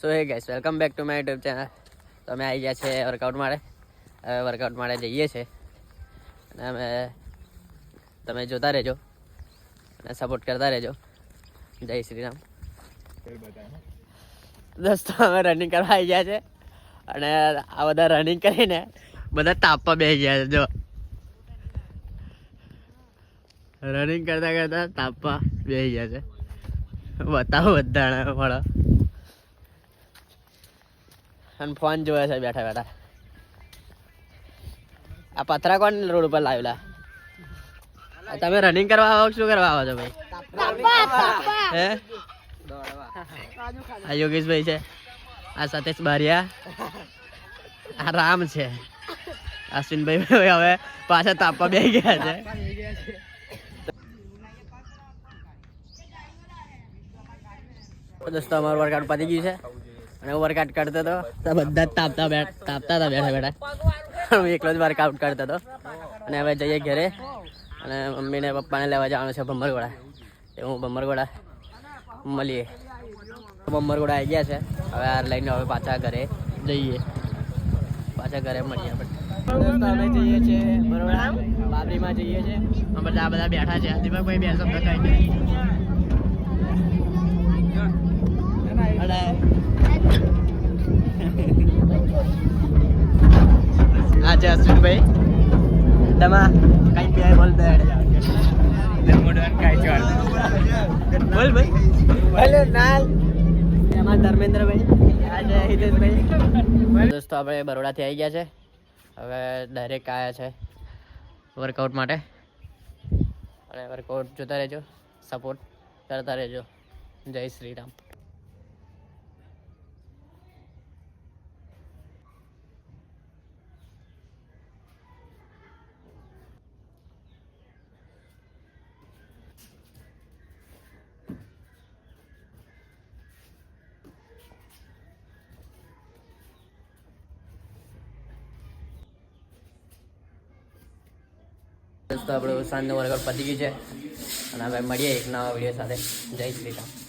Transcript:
So hey guys welcome back to my YouTube channel તો અમે આવી ગયા છે વર્કઆઉટ માટે. હવે વર્કઆઉટ માટે જઈએ છીએ અને અમે તમે જોતા રહેજો. અને સપોર્ટ કરતા રહેજો. જય શ્રી રામ. દોસ્તો અમે રનિંગ કરવા આવી ગયા છે. અને આ બધા રનિંગ કરીને બધા તાપમાં બેસી ગયા છે જો. રનિંગ કરતા કરતા તાપમાં બેસી ગયા છે. બતાવો બધાને મળો અને ફોન જોવે છે બેઠા બેઠા. આ પથરા કોણ રોડ ઉપર લાવેલા? તમે રનિંગ કરવા આવો શું કરવા આવો છો ભાઈ? હે? આ યોગેશભાઈ છે. આ સતીશ બારિયા. આ રામ છે. અશ્વિનભાઈ હવે પાછા તાપવા બે ગયા છે. દોસ્તો અમારું વર્કઆઉટ પતી ગયું છે. અને વર્કઆઉટ કરતો હતો તો બધા તાપતા બેઠ તાપતા હતા બેઠા બેઠા. હું એકલો જ વર્કઆઉટ કરતો હતો અને હવે જઈએ ઘરે. અને મમ્મીને પપ્પાને લેવા જવાનું છે ભમરગોડા એ હું ભમરગોડા મળીએ. ભમરગોડા આવી ગયા છે. હવે આ લઈને હવે પાછા ઘરે જઈએ. પાછા ઘરે મળીએ આપણે. અમે જઈએ છીએ. બરોડા બાબરીમાં જઈએ છીએ. બધા બધા બેઠા છે. દીપકભાઈ બે શબ્દ કહી દે અને આ છે અશ્વિનભાઈ. તમા કઈ પીઆઈ બોલ બે બોલ ભાઈ. હેલો નાલ એમાં ધર્મેન્દ્રભાઈ આજે હિતેશભાઈ. દોસ્તો આપણે બરોડાથી આવી ગયા છે. હવે ડાયરેક્ટ આવ્યા છે વર્કઆઉટ માટે. અને વર્કઆઉટ જોતા રહેજો સપોર્ટ કરતા રહેજો. જય શ્રી રામ. દોસ્તો આપણું સાંજનું વર્કઆઉટ પતી ગયું છે. અને હવે મળીએ એક નવા વીડિયો સાથે. જય શ્રી રામ.